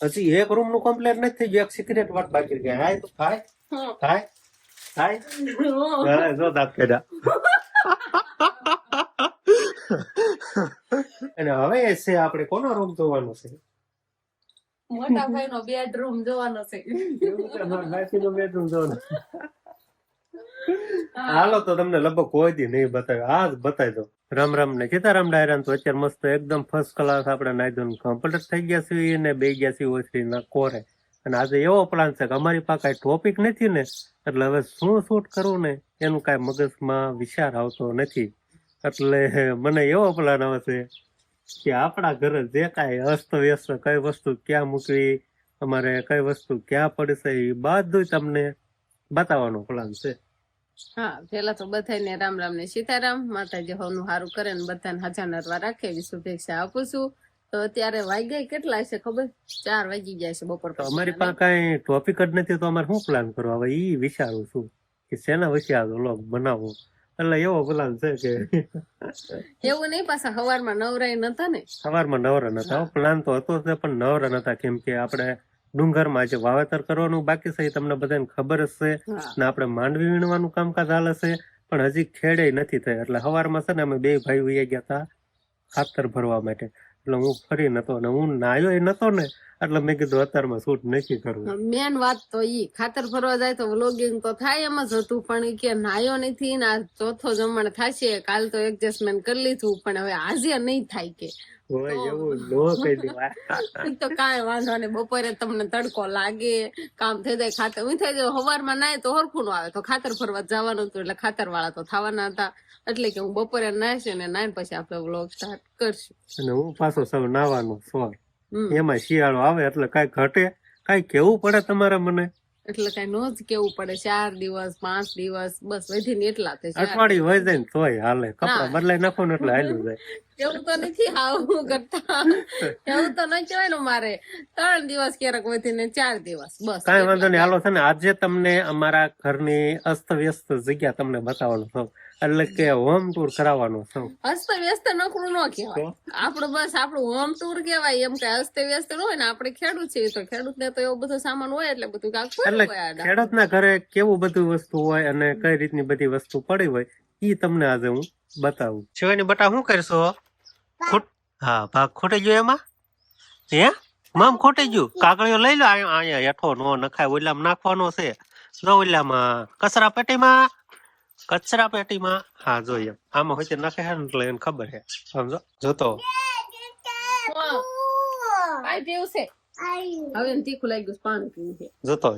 હજી એક રૂમનું કમ્પ્લેટ નથી થઈ ગયું એક સિક્રેટ વાત બાકી ગયા હાય તો થાય થાય ખાય? જો દાંત કાઢ્યા અને હવે છે આપણે કોનો રૂમ જોવાનો છે? મોટા ભાઈ નો બેડરૂમ જોવાનો છે. જોવાનો. હાલો તો તમને લગભગ કોઈ દી નહીં બતાવ્યો. આજ બતાવી દો રામ રામ ને સીતારામ ડાયરાન તો અત્યારે મસ્ત એકદમ ફર્સ્ટ ક્લાસ આપણે નાયધોન કમ્પ્લીટ થઈ ગયા છીએ ને બે ગયા છીએ ઓછી ના કોરે. અને આજે એવો પ્લાન છે કે અમારી પાસે કઈ ટોપિક નથી ને, એટલે હવે શું શૂટ કરવું ને, એનું કઈ મગજમાં વિચાર આવતો નથી. એટલે મને એવો પ્લાન આવે છે કે આપણા ઘરે જે કાંઈ અસ્ત વ્યસ્ત કઈ વસ્તુ ક્યાં મૂકવી, અમારે કઈ વસ્તુ ક્યાં પડશે, એ બધું તમને બતાવવાનો પ્લાન છે. હા પેલા તો બધાને રામ રામ ને સીતારામ. માતાજી હોનું સારું કરે ને બધાને હાજર નરવા રાખે. એવી શુભેચ્છા આપું છું. તો અત્યારે વાગ્યા કેટલા છે ખબર? ચાર વાગી જાય છે બપોર અમારી પાસે કઈ ટોપિક જ નથી તો અમારે શું પ્લાન કરવો? હવે ઈ વિચારું છું કે શેના વિશે આ વ્લોગ બનાવો? એટલે એવો પ્લાન છે કે એવું નહીં પાછા હવારમાં નવરાય નતા ને? સવારમાં નવરા નતા. પ્લાન તો હતો પણ નવરા નતા. કેમ કે આપણે ડુંગરમાં જે વાવેતર કરવાનું બાકી છે એ તમને બધાને ખબર જ છે ને આપણે માંડવી વીણવાનું કામકાજ હાલે છે પણ હજી ખેડે નથી થઈ એટલે સવારમાં છે ને અમે બે ભાઈ વૈયા ગયા હતા ખાતર ભરવા માટે. એટલે હું ફરી નતો ને હું નાયો એ નતો ને એટલે મેં કીધું અત્યારમાં શૂટ નથી કરવું. મેન વાત તો ઈ. ખાતર ફરવા જાય તો વ્લોગિંગ તો થાય એમ જ હતું પણ કે નાયો નથી ને આ ચોથો જમણ થશે કાલ તો એડજસ્ટમેન્ટ કરી લીધું પણ હવે આજે નહીં થાય કે. તો કાંઈ વાંધો નહીં બપોરે તમને તડકો લાગે કામ થઈ જાય ખાતર હું થઈ જાય સવારમાં નાય તો હરખું નું આવે તો ખાતર ફરવા જવાનું હતું એટલે ખાતર વાળા તો થવાના હતા એટલે કે હું બપોરે નાહીશ ને નાય પછી આપણે વ્લોગ સ્ટાર્ટ કરશું. અને હું પાછો સૌ નાવાનો સોર. એમાં શિયાળો આવે એટલે કઈ ઘટે કઈ કેવું પડે તમારે મને? એટલે કઈ નો જ કેવું પડે. ચાર દિવસ પાંચ દિવસ બસ વધીને એટલા ચાર અઠવાડિયું હોય જાય ને તોય હાલે. કપડા બદલાઈ નાખો ને એટલે હાલ્યું જાય. એવું તો નથી આવું કરતા. એવું તો નહીં કહેવાય ને મારે. ત્રણ દિવસ ક્યારેક વધીને ચાર દિવસ બસ કઈ વાંધો નહીં. હાલો છે ને આજે તમને અમારા ઘરની અસ્ત વ્યસ્ત જગ્યા તમને બતાવવાનો છું એટલે કે હોમ ટૂર કરાવવાનું છું. અસ્ત વ્યસ્ત નોકરું ન કહેવાય. આપણું બસ આપણું હોમ ટૂર કહેવાય. એમ કે અસ્ત વ્યસ્ત હોય ને આપણે ખેડૂત છીએ તો ખેડૂત ને તો એવો બધો સામાન હોય એટલે બધું કાંક એટલે ખેડૂત ના ઘરે કેવું બધું વસ્તુ હોય અને કઈ રીતની બધી વસ્તુ પડી હોય ઈ તમને આજે હું બતાવું. શિવાની બટા શું કરશો? ખોટ હા ભાગ ખોટી ગયો એમાં? હે? મામ ખોટી ગયું? કાગળિયો લઈ લો અહીંયા હેઠો નો નખાય ઓલામાં નાખવાનો છે. લો ઓલામાં કચરા પેટીમાં કચરા પેટીમાં હા જોઈએ. આમાં હોય નાખે છે એટલે એને ખબર હે સમજો? જોતો હા.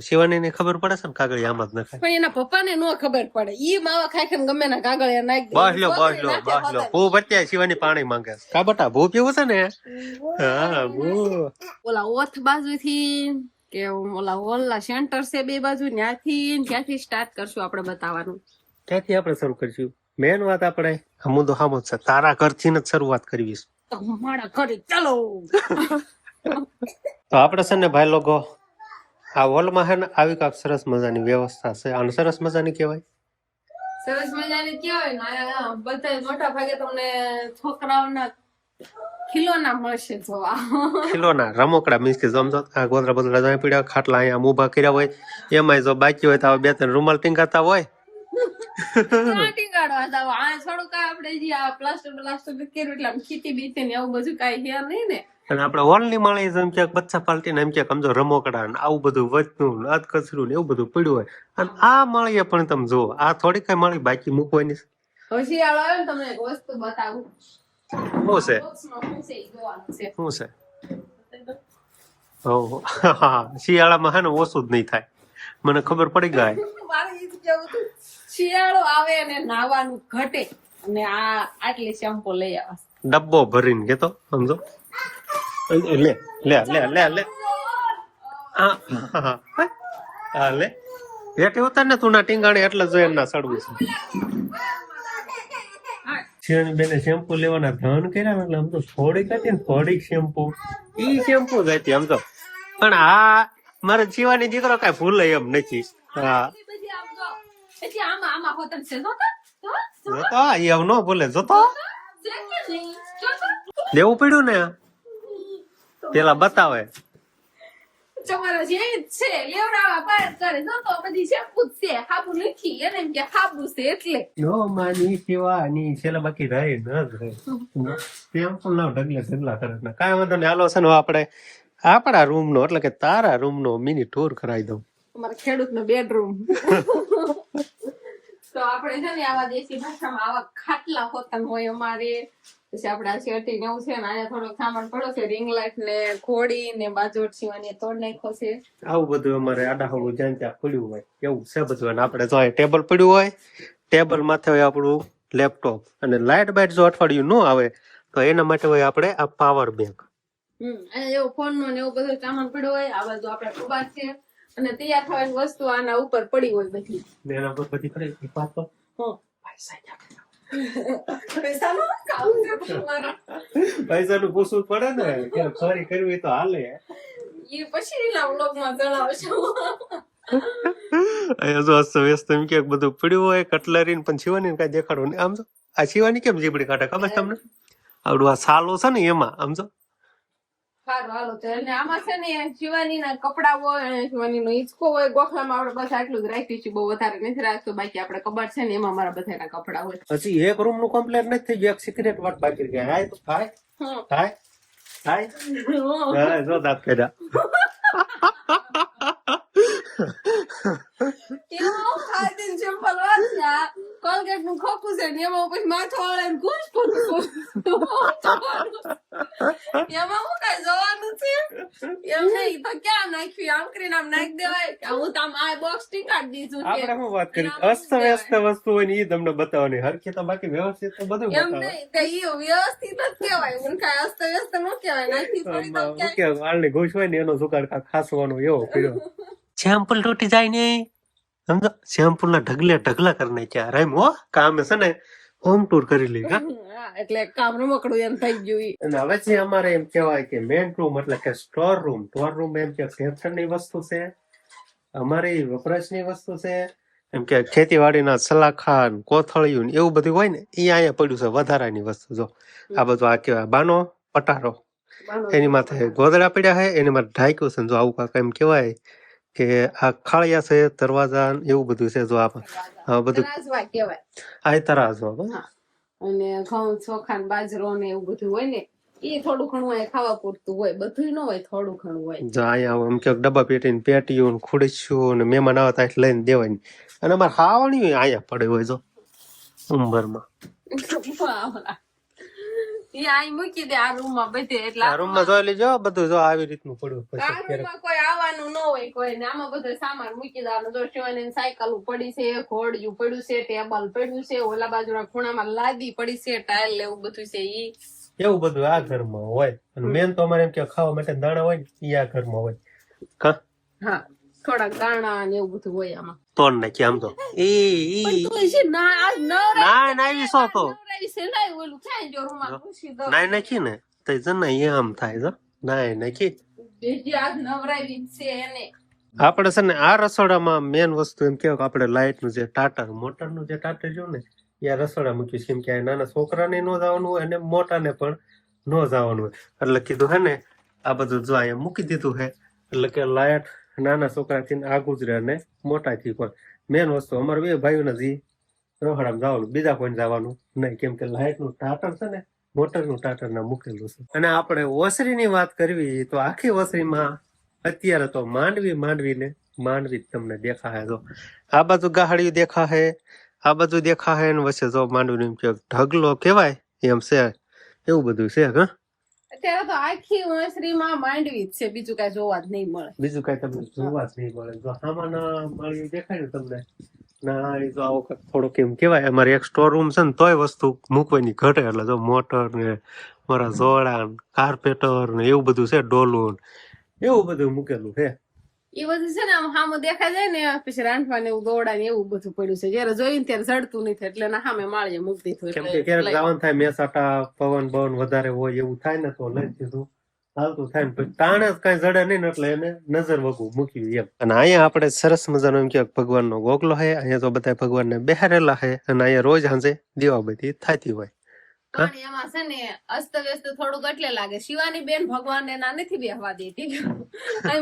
શિવાની ને ખબર પડે છે ને કાગળિયા આમાં જ નખાય. પણ એના પપ્પાને નો ખબર પડે. ઈ માવા ખાઈ ખાઈને ગમે ના કાગળ નાખી દે. બસ લો બસ લો બસ લો ભૂ બત્યા શિવાની પાણી માંગે કા બટા ભૂ પીવું છે ને? હા ભૂ. ઓલા ઓથ બાજુથી કે ઓલા ઓલા સેન્ટર છે બે બાજુ ત્યાંથી ત્યાંથી સ્ટાર્ટ કરશું આપણે બતાવવાનું. ત્યાંથી આપણે શરૂ કરીશું? મેન વાત આપણે હમુદો હામુદ છે. તારા ઘરથી જ શરૂઆત કરવી છે. મારા ઘરે ચાલો. તો આપણે છે ને ભાઈ લોકો આ હોલમાં છે ને આવી કાંક સરસ મજાની વ્યવસ્થા છે. અને સરસ મજાની કહેવાય? સરસ મજાની કહેવાય ને બધા મોટા ભાગે તમને છોકરાઓના ખિલોના મળશે જોવા. ખિલોના રમકડા મીન્સ કે સમજો આ ગોદરા બોદરા જાય પીડ્યા ખાટલા અહીંયા ઊભા કર્યા હોય એમાંય જો બાકી હોય તો બે ત્રણ રૂમાલ ટીંગાતા હોય ક્યાં ટીંગાડવા જાવ આ થોડું કાંઈ આપણે જે આ પ્લાસ્ટર પ્લાસ્ટર કર્યું એટલે આમ ખીતી બીતી ને એવું બધું કાંઈ હે નહીં ને. અને આપણે ઓનલી માળી એમ કે બચ્ચા પાલટીને એમ કે સમજો રમકડા ને આવું બધું વચનું ને અધ કચરું ને એવું બધું પડ્યું હોય. અને આ માળીએ પણ તમે જુઓ આ થોડી કઈ માળી બાકી મૂકવાની છે. હવે આવે ને તમને એક વસ્તુ બતાવું. શું છે? શું છે. શિયાળામાં હે ને ઓછું જ નહીં થાય. મને ખબર પડી ગઈ. મારે ઈ જ કેવું હતું. શિયાળો આવે અને નાવાનું ઘટે અને આ આટલી શેમ્પુ લઈ આવે. ડબ્બો ભરીને કેતો, સમજો? લે લે લે લે લે હા લે. હેઠે ઉતાર ને તું ના ટીંગાણી એટલે જો એમના સડવું છે. શિયાળી બેને શેમ્પુ લેવાના ધન કર્યા એટલે આમ તો થોડીક હતી ને થોડીક શેમ્પુ ઈ શેમ્પુ જ હતી આમ તો પણ આ, મારે જીવાની દીકરો કઈ ભૂલે એમ નથી. હા. એટલે આમાં આમાં હોતન છે જોતો આ ઈ આમ ન ભૂલે જોતો? છે કે નહીં? જો તો. લેવું પડ્યું ને? પેલા બતાવે. તમારા જે છે લેવડાવા પાડ કરે જો તો બધી છે પૂછશે છે હાબુ નથી એને એમ કે હાબુ છે એટલે. નો માની સેવાની છેલ્લા બાકી રહે ન જ રહે. તેમ પણ ના ઢગલે ઢગલા કરે ને. કાંઈ વાંધો નહીં હાલો છે ને આપણે આપણા રૂમ નો એટલે કે તારા રૂમ નો મિની ટૂર કરાવી દઉં. અમારા ખેડૂત નો બેડરૂમ તો આપણે છે ને આવા દેશી ભાષામાં આવા ખાટલા હોતા હોય અમારે. પછી આપડે આ શેરટી ને એવું છે ને અહીંયા થોડોક સામાન પડ્યો છે. રિંગ લાઈટ ને ઘોડી ને બાજોટ સીવાની તોડ નાખ્યો છે. આવું બધું અમારે આડાહવડું જ્યાં ત્યાં પડ્યું હોય. એવું છે બધું. અને આપણે જો ટેબલ પડ્યું હોય ટેબલ માથે હોય આપણું લેપટોપ અને લાઇટ બાઇટ જો અઠવાડિયું ન આવે તો એના માટે હોય આપણે આ પાવર બેંક હમ. અહીંયા એવો ફોન નો ને એવું બધું સામાન પડ્યો હોય. આ બધું આપણે કબાટ છે. અને તૈયાર થવાની વસ્તુ આના ઉપર પડી હોય બધી. ને એના ઉપર બધી. પૈસા પૂછવું પડે ને કે ખરી કરવી તો હાલે. એ પછીના વ્લોગમાં જણાવશો અહીંયા જો અસ્ત વ્યસ્ત એમ કે બધું પડ્યું હોય કટલરી ને પણ શિવાની કઈ દેખાડવું નહીં. આમ જો આ શિવાની કેમ જીબડી કાઢે ખબર તમને? આવડું આ સાલો છે ને એમાં આમ જો. સારું હાલો તો અને આમાં છે ને શિવાની ના કપડા હોય શિવાની નો હિંચકો હોય ગોખલામાં આપણે બસ આટલું જ રાખ્યું છે બહુ વધારે નથી રાખતો બાકી આપણે કબાટ છે ને એમાં મારા બધાના કપડા હોય. પછી એક રૂમનું કમ્પ્લેટ નથી થઈ ગયું એક સિક્રેટ વાત બાકી રહી હાય તો થાય. થાય થાય જો દાંત કાઢ્યા એમાં ખાધીને simple વાત છે. આ Colgate નું ખોખું છે ને એમાં પછી માથું વાળે ને કુશ કુશ એમાં હું કઈ જવાનું છે એમ નહીં તો ક્યાં નાખ્યું આમ કરીને આમ નાખી દેવાય હું તો આમ આ બોક્સ ટીકાડી દીધું આપણે શું વાત કરી અસ્ત વ્યસ્ત વસ્તુ હોય ને એ તમને બતાવવાની હરખી તો બાકી વ્યવસ્થિત તો બધું એમ નહીં તે ઈ વ્યવસ્થિત જ કહેવાય મને કાંઈ અસ્ત વ્યસ્ત ન કહેવાય નાખી થોડી તો કે વાળની ઘૂસ હોય ને એનો જુગાડ ખાસવાનો એવો પીડ્યો સેમ્પલ તૂટી જાય ને સમજો? સેમ્પલ ના ઢગલે ઢગલા કરી નાખ્યા. રામ હો કામ છે ને હોમ ટૂર કરી હા, એટલે કામ રમકડું એમ થઈ ગયું અને હવે છે અમારે એમ કહેવાય કે મેન રૂમ એટલે કે સ્ટોર રૂમ સ્ટોર રૂમ એમ કે ખેતરની વસ્તુ છે. અમારી વપરાશની વસ્તુ છે. એમ કે ખેતીવાડીના સલાખા ને કોથળિયું એવું બધું હોય ને એ અહીંયા પડ્યું છે વધારાની વસ્તુ. જો આ બધું આ કહેવાય બાનો પટારો. એની માથે ગોદડા પડ્યા છે એની માથે ઢાંક્યું છે જો આવું કાંઈક એમ કહેવાય. કે આ ખાળિયા છે દરવાજા એવું બધું છે જો આ બધું આ તરાજો હો. અને ઘઉં ચોખા બાજરો ને એવું બધું હોય ને એ થોડું ઘણું અહીંયા ખાવા પૂરતું હોય. બધું ન હોય થોડું ઘણું હોય. જો અહીંયા આમ કે ડબ્બા પેટીને પેટીયું ને ને મહેમાન આવે ત્યાં એટલે લઈને દેવાની અને અમારે ખાવાની હોય અહીંયા પડે હોય જો. ઉંબરમાં. વાહ. ઈ મૂકી દે આ રૂમમાં બધે એટલે આ રૂમમાં જોઈ લેજો બધું જો આવી રીતનું પડ્યું આ પછી ક્યારેક કોઈ આવવાનું ન હોય કોઈ ને આમાં બધો સામાન મૂકી દેવાનો જો શિવાની સાયકલ પડી છે ઘોડિયું પડ્યું છે ટેબલ પડ્યું છે ઓલા બાજુના ખૂણામાં લાદી પડી છે ટાઇલ લેવું બધું છે ઈ. એવું બધું આ ઘરમાં હોય. અને મેન તો અમારે એમ કે ખાવા માટે દાણા હોય ને ઈ આ ઘરમાં હોય. હા. થોડાક દાણા ને એવું બધું હોય આમાં. તોડ નાખી આમ તો. ઈ છે ના ના ના ઈ સો તો. છે નાય નાખી ને તો જન આમ થાય જો. નાય નાખી. છે આપણે છે ને આ રસોડામાં મેન વસ્તુ એમ કેવું કે આપણે લાઇટનું જે ટાટર મોટરનું જે ટાટર જોયું ને એ રસોડા મૂક્યું છે. કેમ કે નાના છોકરાને ન જવાનું હોય અને મોટાને પણ ન જવાનું હોય. એટલે કીધું હે ને આ બધું જો અહીંયા મૂકી દીધું છે એટલે કે લાઇટ નાના છોકરાથી આ ગુજરે અને મોટાથી પણ. મેન વસ્તુ, અમારે બે ભાઈઓને નથી રહોડામાં જવાનું, બીજા કોઈ જવાનું નહીં. કેમ કે લાઇટનું ટાટર છે ને મોટરનું ટાટર ને મૂકેલું છે. અને આપણે ઓસરીની વાત કરવી તો આખી ઓસરીમાં અત્યારે તો માંડવી માંડવી ને માંડવી તમને દેખાય જો, આ બાજુ ગાહડિયું દેખાશે, આ બાજુ દેખાશે ને વચ્ચે જો માંડવી કે ઢગલો કહેવાય, એમ છે. એવું બધું છે, હા? અત્યારે તો આખી માં માંડવી જ છે. બીજું કઈ જોવા જ નહીં મળે. બીજું કઈ તમને જોવા જ નહીં મળે. જો આમાં માળિયું દેખાય ને તમને, ના, એ થોડોક એમ કેવાય અમારે એક સ્ટોર રૂમ છે ને, તોય વસ્તુ મૂકવાની ઘટે. એટલે જો મોટર ને મારા ને કાર્પેટર ને એવું બધું છે, ડોલું એવું બધું મૂકેલું છે. એ બધું છે ને આમ સામે દેખાય જાય ને પછી રાંધવા ને એવું દોડા ને એવું બધું પડ્યું છે. જયારે જોયું ને ત્યારે જડતું નથી એટલે ના સામે માળીએ મૂકી દીધું. કેમ કે ક્યારેક લઈ. થાય મેસાટા પવન બવન વધારે હોય એવું થાય ને તો લઈ દીધું. હાલતું થાય ને પછી તાણે જ કઈ જડે નહીં એટલે એને નજર વગું મૂક્યું એમ. અને અહીંયા આપણે સરસ મજાનો એમ કે ભગવાનનો ગોગલો છે અહીંયા તો બધા ભગવાનને બેહારેલા છે અને અહીંયા રોજ સાંજે દીવાબત્તી થતી હોય. પણ એમાં છે ને અસ્તવ્યસ્ત થોડુંક એટલે લાગે. શિવાની બેન ભગવાન એના નથી બેહવા દેતી.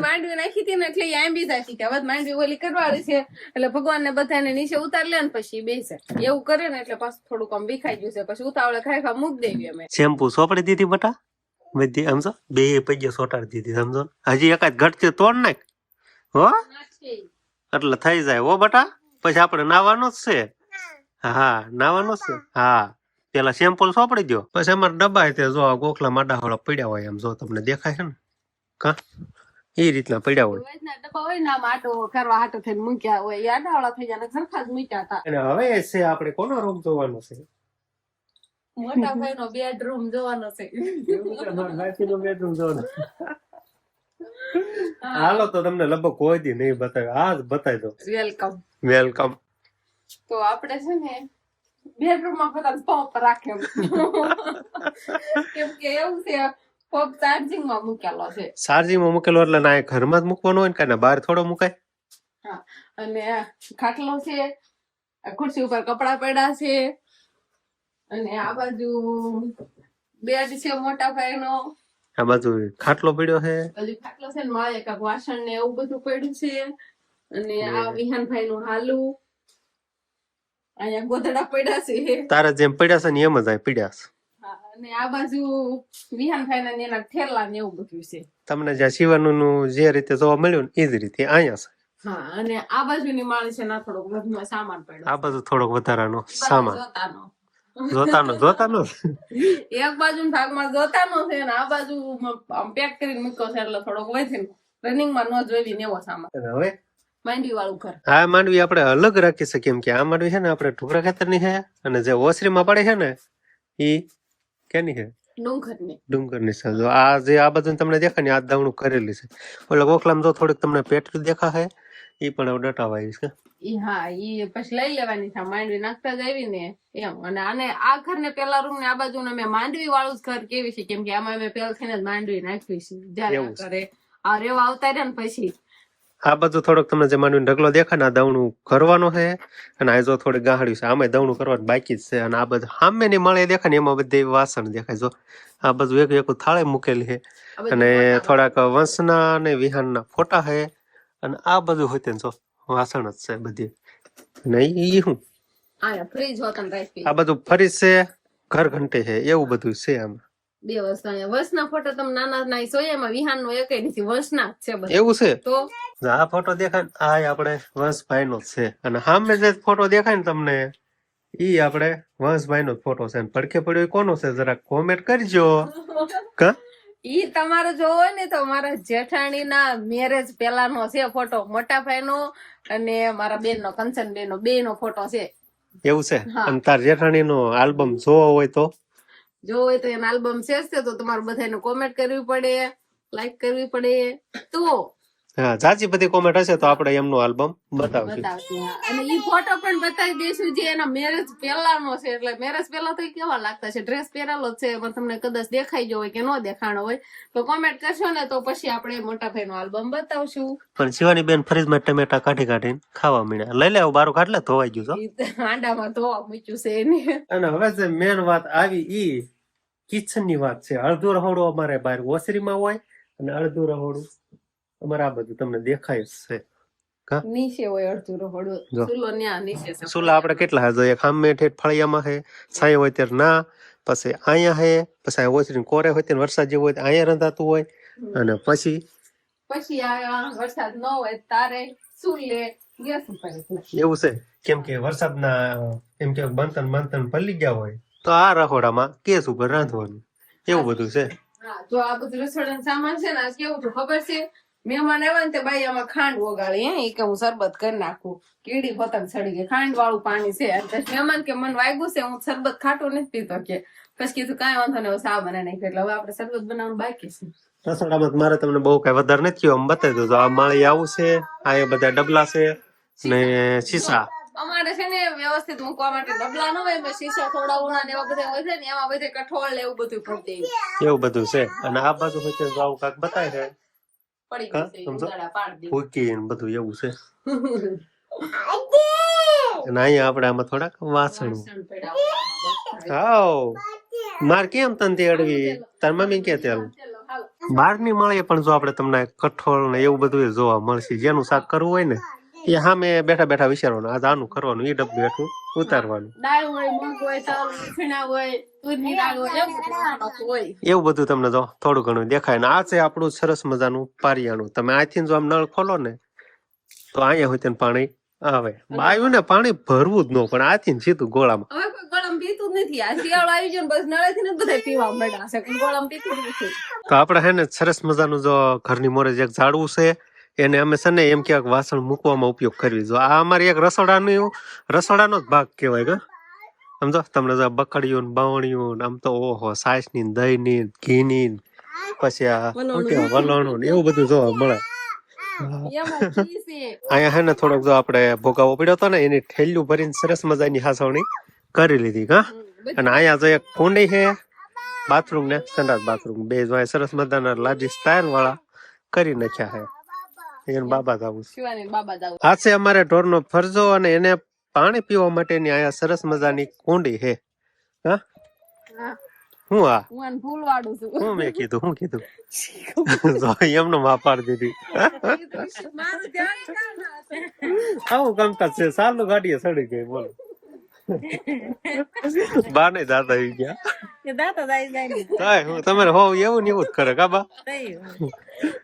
માંડવી નાખી હતી ને એટલે ઈ આંબી જાય કે હવે માંડવી ઓલી કરવાની છે. એટલે ભગવાન ને બધાને નીચે ઉતાર લે ને પછી બેસે. એવું કરે ને એટલે પાછું થોડુંક આમ વિખાઈ ગયું છે. પછી ઉતાવળે ખાઈ ખા મૂક દેવી અમે. શેમ્પુ સોપડી દીધી બટા? બધી સમજો બે પૈયા સોટાડી દીધી સમજો હજી એકાદ ઘટતી તોડ નાખ. હો? એટલે થઈ જાય. હો બટા? પછી આપણે નાવાનું જ છે. હા નાવાનું જ છે. હા. પેલા સેમ્પલ સોપડી દો પછી અમારે ડબ્બા તે જો ગોખલા માડા હોળા પડ્યા હોય એમ જો તમને દેખાય છે ને? કા? એ રીતના પડ્યા હોય. ડબ્બા હોય ને આમ આટો કરવા હાટો થઈને મૂક્યા હોય એ આડાવાળા થઈ જાય સરખા જ મૂક્યા હતા. અને હવે છે આપણે કોનો રૂમ જોવાનો છે? મોટા ભાઈ નો બેડરૂમ જોવાનો છે. બેડરૂમ જોવાનો. હાલો તો તમને લગભગ કોઈ દી નહીં બતાવ્યો. આ જ બતાવી દો વેલકમ વેલકમ તો આપણે છે ને બેડરૂમમાં પોતાનો પંપ રાખે કેમ કે એવું છે પંપ ચાર્જિંગમાં મૂકેલો છે ચાર્જિંગમાં મૂકેલો એટલે ના ઘરમાં જ મૂકવાનો હોય ને કાંઈ બહાર થોડો મુકાય અને ખાટલો છે ખુરશી ઉપર કપડા પડ્યા છે અને આ બાજુ બેડ છે મોટા ભાઈ નો આ બાજુ ખાટલો પડ્યો છે. હજી ખાટલો છે ને માળે કાંક વાસણ ને એવું બધું પડ્યું છે અને આ વિહાનભાઈ નું હાલું. અહીંયા ગોધડા પડ્યા છે. તારા જેમ પડ્યા છે ને એમ જ આ પડ્યા છે. અને આ બાજુ વિહાન ના ને એના ઠેલા ને એવું બધું છે. તમને જ્યાં શિવાનું નું જે રીતે જોવા મળ્યું ને એ જ રીતે અહીંયા છે. હા અને આ બાજુની માળી છે ના થોડોક વધુ સામાન પડ્યો. આ બાજુ થોડોક વધારાનો. સામાન. જોતાનો. જોતાનો જોતાનો? એક બાજુ ભાગમાં જોતાનો છે અને આ બાજુ પેક કરીને મૂક્યો છે એટલે થોડોક વધે રનિંગમાં ન જોઈ ને એવો સામાન. હવે? માંડવી વાળું ઘર. આ માંડવી આપણે અલગ રાખી શકીએ કેમ કે આ માંડવી છે ને આપણે ઢોકરા ખાતરની છે અને જે ઓસરીમાં પડે છે ને ઈ કેની છે? ડુંગરની ડુંગરની છે. જો આ જે આ બધું તમને દેખાય ને આ દાવણું કરેલી છે. ઓલા ગોખલામાં જો થોડીક તમને પેટલું દેખાશે ઈ પણ હવે ડટાવાય છે. ઈ હા ઈ પછી લઈ લેવાની છે. માંડવી નાખતા જ આવી ને એમ. અને આને આ ઘર ને પેલા રૂમ ને આ બાજુ ને મેં માંડવી વાળું જ ઘર કેવી છે? કેમ કે આમાં મેં પેલા થઈને જ માંડવી નાખવી છે. જયારે એવું આ ઘરે આ રેવા આવતા રહ્યા ને પછી આ બધું થોડોક તમને જે માંડવીનો ઢગલો દેખાય ને આ દવણું કરવાનો છે અને આ જો થોડી ગાહડ્યું છે. આમાં દવણું કરવાનું બાકી જ છે અને આ બધું સામેની મળે દેખાય ને એમાં બધી વાસણ દેખાય. જો આ બધું એક એક થાળે મૂકેલી છે અને થોડાક વંશના અને વિહાનના ફોટા છે અને આ બધું હોય જો વાસણ જ છે બધી. અને એ શું? ને આ બધું ફરી છે ઘર ઘંટે છે એવું બધું છે આમાં. બે વસ્તુ અહીંયા વંશના ફોટો તમે નાના નાના જોઈએ એમાં વિહાન નો એક નથી. વંશના જ છે બધા. એવું છે? તો? આ ફોટો દેખાય આ આપણે વંશભાઈ નો છે. અને સામે જે ફોટો દેખાય ને તમને ઈ આપણે વંશભાઈ નો ફોટો છે. પડખે પડ્યો કોનો છે? જરા કોમેન્ટ કરજો. કા? ઈ તમારે જોવો હોય ને તો મારા જેઠાણી ના મેરેજ પેલાનો છે ફોટો. મોટા ભાઈ નો અને મારા બેન નો કંચન બેન નો બે નો ફોટો છે. એવું છે. અને તાર જેઠાણી નો આલ્બમ જોવો હોય તો? જો હોય તો એના આલ્બમ છે તો તમારે બધાને કોમેન્ટ કરવી પડે લાઈક કરવી પડે. તો હા જાજી બધી કોમેન્ટ હશે તો આપણે એમનું આલ્બમ બતાવશું. અને ઈ ફોટો પણ બતાવી દેશું જે એના મેરેજ પહેલાનો છે. એટલે મેરેજ પહેલા તો કેવા લાગતા છે? ડ્રેસ પહેરેલો છે પણ તમને કદાચ દેખાઈ ગયો હોય કે ન દેખાણો હોય તો કોમેન્ટ કરશો ને તો પછી આપણે મોટા ભાઈનો આલ્બમ બતાવશું. પણ શિવાની બેન ફ્રીજમાં ટમેટા કાઢી કાઢીને ખાવા મળ્યા લઈ લે બારું કાઢલે ધોવાઈ ગયું તો આંડામાં ધોવા મૂક્યું છે એને. અને હવે જે મેન વાત આવી ઈ કિચનની વાત છે. અડધું રહોડું અમારે બહાર ઓસરીમાં હોય અને અડધું રહોડું અમારે આ બધું તમને દેખાય છે. નીચે હોય અડધું રહોડું ચૂલો ન્યા નીચે છે. સુલા આપણે કેટલા હે જોઈએ ખામે ઠેઠ ફળિયામાં હે છાંય હોય ત્યારે ના પછી અહીંયા હે પછી અહીંયા ઓછરી કોરે હોય ત્યારે વરસાદ જેવો હોય તો અહીંયા રંધાતું હોય. અને પછી? પછી આ વરસાદ ન હોય તારે ચૂલે ગેસ ઉપર એવું છે? કેમ કે વરસાદના એમ કે બંતન બંતન પલી ગયા હોય તો આ રહોડામાં કેસ ઉપર રાંધવાનું. એવું બધું છે. હા તો આ બધું રસોડાનું સામાન છે ને આ કેવું ખબર છે? મહેમાન આવ્યા ને તે બાઈ આમાં ખાંડ ઓગાળી હે કે હું શરબત કરી નાખું. કીડી પતંગ ચડી ગઈ. ખાંડ વાળું પાણી છે. મહેમાન કે મન વાગ્યું છે હું શરબત ખાટું નથી પીતો. કે પછી કીધું કાંઈ વાંધો નહીં સા બનાવી નાખ્યું એટલે હવે આપણે શરબત બનાવવાનું બાકી છે. રસોડામાં તો મારે તમને બહુ કઈ વધારે નથી થયું. આમ બતાવી દઉં આ માળી આવું છે આ એ બધા ડબલા છે ને શીશા. અમારે છે ને વ્યવસ્થિત મૂકવા માટે ડબલા ન હોય શીશા થોડા ઉણા ને એવા બધા હોય છે ને એમાં બધે કઠોળ ને એવું બધું ભરી એવું બધું છે. અને આ બાજુ હોય તો આવું કાંક બતાવે છે ને બધું એવું છે અને અહીંયા આપણે આમાં થોડાક વાસણ. હાવ માર કેમ તને તે અડવી તાર મમ્મી કે તેલ ચલો હાલો મળે પણ જો આપણે તમને કઠોળ ને એવું બધું જોવા મળશે જેનું શાક કરવું હોય ને એ સામે બેઠા બેઠા વિચારવાનું આજ આનું કરવાનું એ ડબ્બું હેઠું ઉતારવાનું દાળ હોય મગ હોય હોય એવું બધું તમને જો થોડું ઘણું દેખાય. ને આ છે આપણું સરસ મજાનું પારિયાણું. તમે આથી જો આમ નળ ખોલો ને તો અહીંયા હોય તેને પાણી આવે. આવ્યું ને પાણી ભરવું જ ન પણ આથી ને સીધું ગોળામાં. હવે કોઈ ગળમ પીતું નથી. આ શિયાળો આવી ગયો ને બસ નળેથી ને બધા પીવા મળ્યા છે. કોઈ પીતું નથી. તો આપણે હે ને સરસ મજાનું જો ઘરની મોરે જે એક ઝાડવું છે એને અમે છે ને એમ ક્યાંક વાસણ મૂકવામાં ઉપયોગ કરવી. જો આ અમારી એક રસોડાનું રસોડાનો જ ભાગ કહેવાય કે? સમજો? તમને જો બકડીયું ને બાવણીયું ને આમ તો ઓહો સાસની દહીં ની ઘી ની પછી આ ને એવું બધું જોવા મળે. અહીંયા હે ને થોડોક જો આપણે ભોગાવો પડ્યો હતો ને એની ઠેલ્યું ભરીને સરસ મજાની હાસવણી કરી લીધી હા? અને અહીંયા જો એક કુંડી છે બાથરૂમ ને સંડાસ બાથરૂમ બે જો સરસ મજાના લાજી સ્ટાઇલ વાળા કરી નાખ્યા છે. એને બાબા જાવું છે. આ છે અમારે ઢોરનો ફરજો અને એને પાણી પીવા માટેની અહીંયા સરસ મજાની કુંડી છે હા? હા. હું આ? હું ફૂલ છું. હું મેં કીધું હું કીધું? જો એમનો માં પાડી દીધી? આવું ગમતા છે. સાલું ગાડીએ સડી ગઈ બોલો. બા નહીં દાદા આવી ગયા. દાતા જાય જાય ને હું તમારે હો એવું ને એવું જ કરે કાબા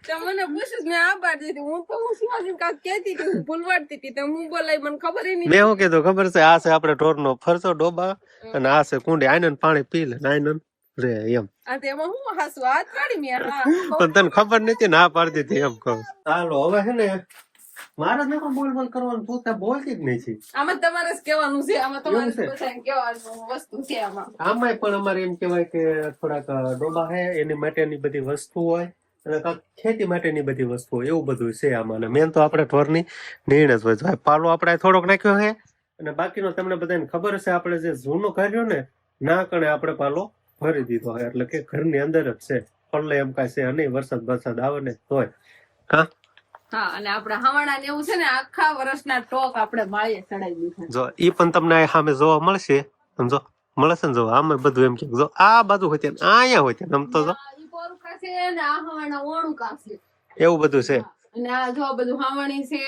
તમને પૂછું મેં આ બાર દીધી. હું તો હું શિવાજી કાંક કહેતી હતી હું ભૂલવાડતી હતી તો હું બોલાય મને ખબર નહીં મેં હું કીધું ખબર છે આ છે આપણે ઢોરનો ફરસો ડોબા અને આ છે કુંડી. આનંદ પાણી પી લે ને આનંદ રે એમ. હું પણ તને ખબર નથી ના પાડતી પાડી દીધી એમ કહું. હાલો હવે છે ને મારે જ બોલ બોલ કરવાનું તું ત્યાં બોલતી જ નહીં આમાં તમારે જ કહેવાનું છે આમાં તમારે જ છે? કહેવાનું વસ્તુ છે આમાં. આમાં પણ અમારે એમ કહેવાય કે થોડાક ડોબા હે એની માટેની બધી વસ્તુ હોય અને ખેતી માટેની બધી વસ્તુઓ એવું બધું છે આમાં. અને મેન તો આપણે ઢોરની નિર્ણય જ હોય. પાલો આપણે થોડોક નાખ્યો હે અને બાકીનો તમને બધાને ખબર છે આપણે જે જૂનો કર્યો ને ના કણે આપણે પાલો ભરી દીધો હોય એટલે કે ઘરની અંદર જ છે. પલ્લે એમ કાંઈ છે નહીં વરસાદ વરસાદ આવે ને તોય. કા? હા અને આપણે હવાણા ને એવું છે ને આખા વર્ષના ટોક આપણે માળીએ ચડાવી દીધા. જો ઈ પણ તમને આ સામે જોવા મળશે. સમજો મળે ને જો આમે બધું એમ કે. જો આ બાજુ હોય ત્યાં અહીંયા હોય ત્યાં આમ તો જો. ઈ પોરુખા છે ને આ હવાણા ઓણું કાં એવું બધું છે. અને આ જો બધું હાવણી છે.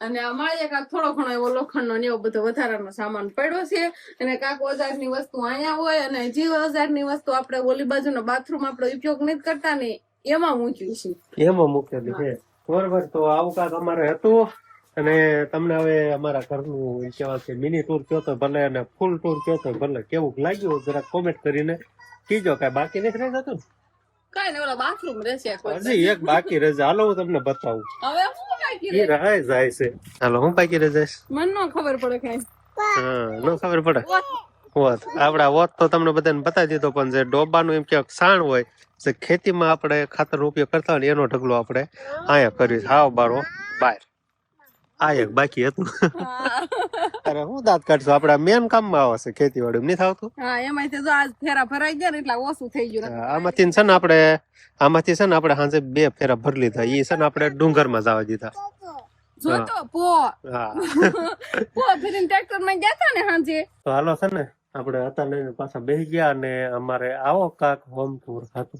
અને આ માળીએ કાક થોડો ઘણો એવો લોખંડનો ને એવો બધો વધારાનો સામાન પડ્યો છે. અને કાંક ઓજારની વસ્તુ અહીંયા હોય અને જે ઓજારની વસ્તુ આપણે ઓલી બાજુનો બાથરૂમ આપણે ઉપયોગ નથી કરતા ને એમાં મૂક્યું છે. એમાં મૂકેલી છે. બરોબર તો આવું કાંક અમારે હતું અને તમને હવે અમારા ઘરનું કહેવાય કે મિની ટૂર કયો તો ભલે અને ફૂલ ટૂર કયો તો ભલે. કેવું લાગ્યું? જરા કોમેન્ટ કરીને કીજો. કાંઈ બાકી નથી રહી જતું કઈ ને ઓલા બાથરૂમ રહેશે હજી એક બાકી રહેશે હાલો હું તમને બતાવું. હવે હું બાકી રહે? રહે જાય છે. હાલો હું બાકી રહે જાય મને નો ખબર પડે કઈ. હા ન ખબર પડે? વોત આપડા વોત તો તમને બધાને બતાવી દીધો પણ જે ડોબાનું એમ કે સાણ હોય જે ખેતીમાં આપણે ખાતર ઉપયોગ કરતા હોય ને એનો ઢગલો આપણે અહીંયા કરીએ હાવ બારો. બાર. આ એક બાકી હતું. અરે હું દાંત કાઢશું? આપડા મેન કામમાં આવે છે વાળું નહીં થતું હા એમાંથી જો આજ ફેરા ભરાઈ ગયા ને એટલે ઓછું થઈ ગયું. આમાંથી છે ને આપણે આમાંથી છે ને આપણે સાંજે બે ફેરા ભરી લીધા. એ છે ને આપણે ડુંગરમાં જવા દીધા. જોતો પો. પો ફરીને ટ્રેક્ટરમાં ગયા તા ને સાંજે તો હાલો છે ને આપણે હતા લઈને પાછા બેસી ગયા અને અમારે આવો કાક હોમ ટૂર હતો.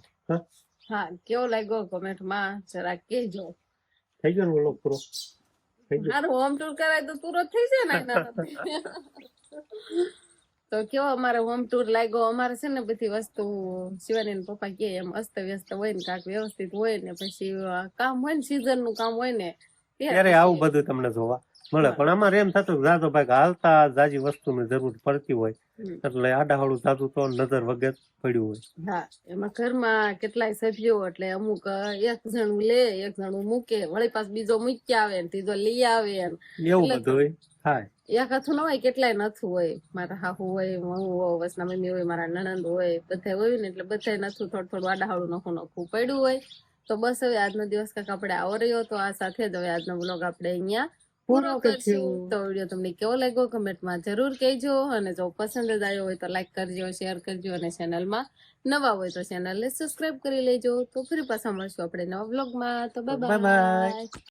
હા? કેવો લાગ્યો કોમેન્ટમાં? જરા કેજો થઈ ગયો ને ઓલો પૂરો? મારું હોમ ટૂર કરાય તો તુરત થઈ જાય ને તો કેવો અમારે હોમ ટૂર લાગ્યો? અમારે છે ને બધી વસ્તુ શિવાની ને પપ્પા કે એમ અસ્ત વ્યસ્ત હોય ને કાંક વ્યવસ્થિત હોય ને પછી કામ હોય ને સીઝનનું કામ હોય ને ત્યારે આવું બધું તમને જોવા. મળે. પણ અમારે એમ થતું કે ભાઈ હાલતા જાજી વસ્તુની જરૂર પડતી હોય. એટલે આડાહળું જાતું તો નજર વગર પડ્યું હોય. હા એમાં ઘરમાં કેટલાય સભ્યો એટલે અમુક એક જણું લે એક જણું મૂકે વળી પાછ બીજો મૂકી આવે ને ત્રીજો લઈ આવે એવું બધું હોય? થાય એક હાથું ન હોય કેટલાય નથું હોય. મારા હાહુ હોય હું હોય વસના મમ્મી હોય મારા નણંદ હોય બધા હોય ને એટલે બધા નથું થોડું થોડું આડાહાડું નખું નખું પડ્યું હોય. તો બસ હવે આજનો દિવસ કાંક આપણે આવો રહ્યો તો આ સાથે જ હવે આજનો બ્લોગ આપણે અહીંયા પૂરો કરશું તો વીડિયો તમને કેવો લાગ્યો કમેન્ટમાં જરૂર કહેજો અને જો પસંદ જ આવ્યો હોય તો લાઈક કરજો શેર કરજો અને ચેનલમાં નવા હોય તો ચેનલને સબસ્ક્રાઇબ કરી લેજો. તો ફરી પાછા મળશું આપણે નવા બ્લોગમાં તો બાય. બાય